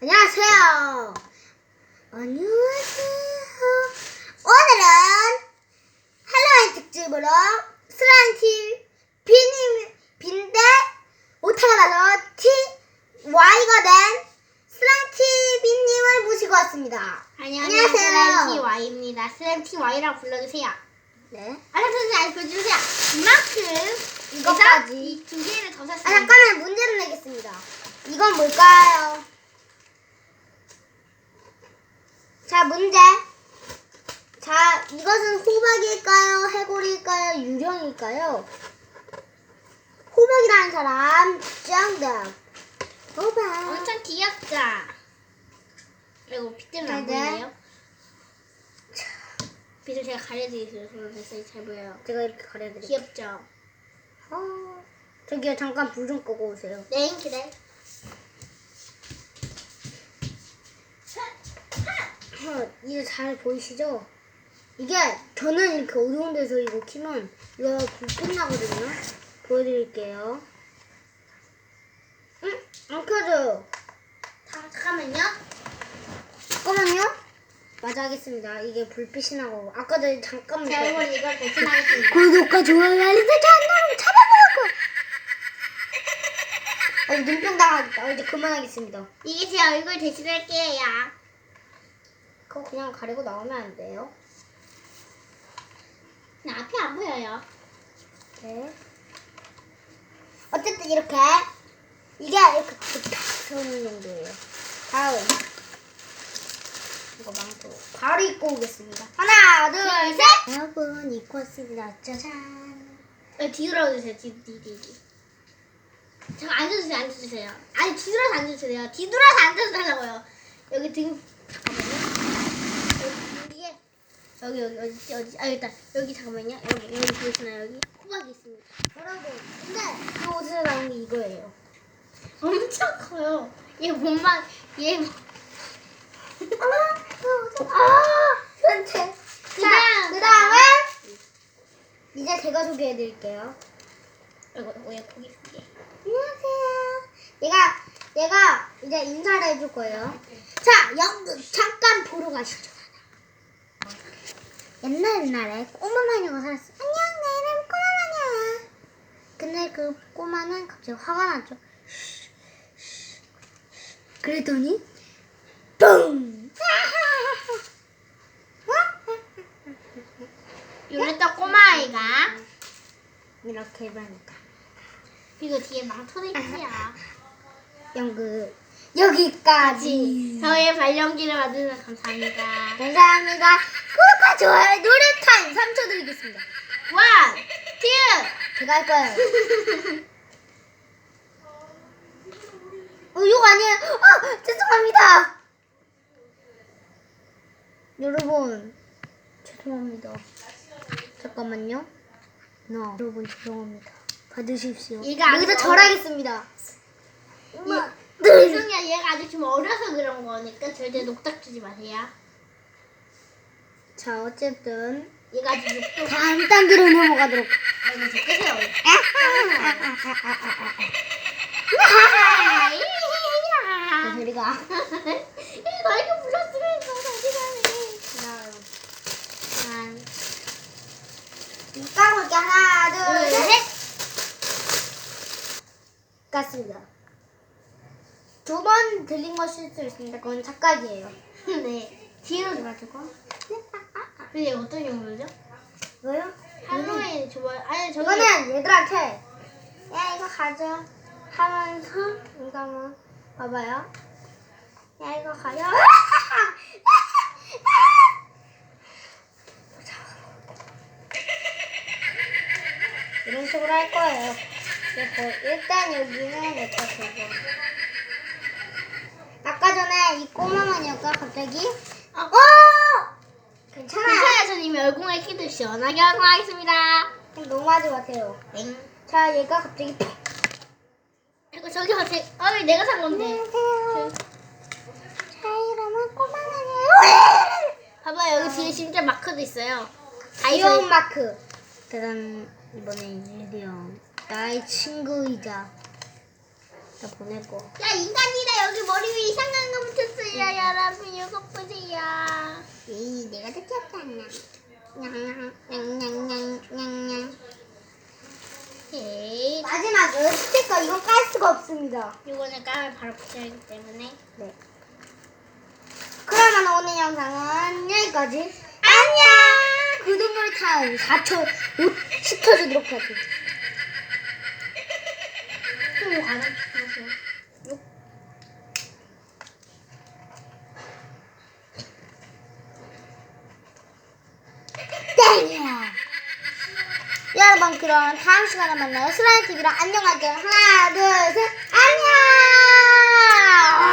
안녕하세요. 안녕하세요. 오늘은 할로윈 특집으로 슬라임티 비님 빈대 오타가 나서 T Y가 된 슬라임티 비님을 모시고 왔습니다. 안녕하세요. 슬램 TY입니다. 슬램 TY라고 불러주세요. 네. 알려주세요. 알려주세요. 이만큼 이것까지. 이 두 개를 더아 샀습니다. 잠깐만 문제를 내겠습니다. 이건 뭘까요? 자 문제. 자 이것은 호박일까요? 해골일까요? 유령일까요? 호박이라는 사람 정답. 호박. 엄청 귀엽죠? 그리고 빛 때문에 안 네, 네. 보이네요. 빛을 제가 가려드리겠어요. 저는 됐어요. 잘 보여요. 제가 이렇게 가려드릴게요. 귀엽죠? 어, 저기요 잠깐 불 좀 끄고 오세요. 네, 그래. 어, 이제 잘 보이시죠? 이게 저는 이렇게 어두운 데서 이거 키면 이거 불 끝나거든요. 보여드릴게요. 응? 안 켜져요. 잠- 잠깐만요. 잠깐만요. 맞아 하겠습니다. 이게 불빛이 나고 아까 전에 잠깐만 자, 이번 이걸 대신하겠습니다. 구독과 좋아요 알림 설정 안 누르면 잡아먹을 거야. 어, 눈병 당하겠다. 어, 이제 그만하겠습니다. 이게 제 얼굴 대신할게요. 그거 그냥 가리고 나오면 안 돼요. 나 앞이 안 보여요. 네. 어쨌든 이렇게 이게 이렇게 탁 세우는 정도예요. 다음 이거 망토 바로 입고 오겠습니다. 하나, 둘, 둘, 셋. 여러분 입고 왔습니다. 짜잔. 어, 뒤돌아 주세요. 뒤, 뒤, 뒤, 뒤. 잠깐 앉아주세요. 앉아주세요. 아니 뒤돌아서 앉아주세요. 뒤돌아서 앉아주달라고요. 여기 등 잠깐만요. 여기 여기 어디 어디 아 일단 여기 잠깐만요. 여러분 여기 보이시나요? 여기 호박이 있습니다. 여러분, 근데 이 옷에서 나온 게 이거예요. 엄청 커요. 얘 몸만 얘 아, 현재. 자, 그다음. 그 다음은 이제 제가 소개해드릴게요. 이거 오예 고기 고기. 안녕하세요. 얘가 얘가 이제 인사를 해줄 거예요. 자, 영 잠깐 보러 가시죠. 옛날 옛날에 꼬마 마녀가 살았어. 안녕, 내 이름 꼬마 마녀야. 근데 그 꼬마는 갑자기 화가 나죠. 그랬더니 뿡. 요랬다 꼬마 아이가 이렇게 해보니까 그리고 뒤에 망토도 있어요. 연극 여기까지. 저의 발령기를 만드셔서 감사합니다. 감사합니다. 구독과 좋아요 노래 타임 3초 드리겠습니다. 원, 투. 제가 할 거예요. 어, 욕 아니에요. 아, 죄송합니다. 여러분, 죄송합니다. 잠깐만요. 너 여러분 죄송합니다. 받으십시오. 이거 어려- 절하겠습니다. 엄마, 네. 죄송해요. 얘가 아직 좀 어려서 그런 거니까 절대 녹닥 주지 마세요. 자, 어쨌든 얘가 아직 다음 단계로 넘어가도록. 아, 이거 좀 끄세요. 그 소리가. 이거 이거 불렀으면서 어디 가네. 하나, 둘, 까볼게 하나, 둘, 둘, 셋. 셋. 깠습니다. 두 번 들린 거 실수 있습니다. 그건 착각이에요. 네. 뒤로 돌아주고. 근데 어떤 용도죠? 이거요? 할로윈 좋아요. 아니 저기 이거는 얘들한테 야 이거 가져 하면서 이거 한번 봐봐요. 야 이거 가져. 이런 식으로 할 거예요. 그래서 일단 여기는 내가 들고. 이 꼬마 마녀가 갑자기 어, 어 괜찮아요. 괜찮아요. 전 이미 얼공을 키도 시원하게 활동하겠습니다. 너무 하지 마세요. 땡. 자 얘가 갑자기 이거 저기 어제 어 내가 산 건데. 안녕하세요. 제 이름은 꼬마 마녀예요. 봐봐 여기 뒤에 진짜 마크도 있어요. 다이소 마크. 대단 이번엔 유리형 나의 친구이자 다 보낼 거. 야 인간이다 여기 머리 위에 이상한 거 붙였어요 여러분 이거 보세요. 에이 내가 더 귀엽잖아. 냥냥냥냥냥냥냥. 에이 마지막은 스티커 이건 깔 수가 없습니다. 이거는 까면 바로 붙여야기 때문에. 네. 그러면 오늘 영상은 여기까지. 안녕. 그 눈물 타임 4초 5 10초 주도록 할게요. 여러분 그럼 다음 시간에 만나요. 슬라임 TV랑 안녕할게요. 하나 둘 셋.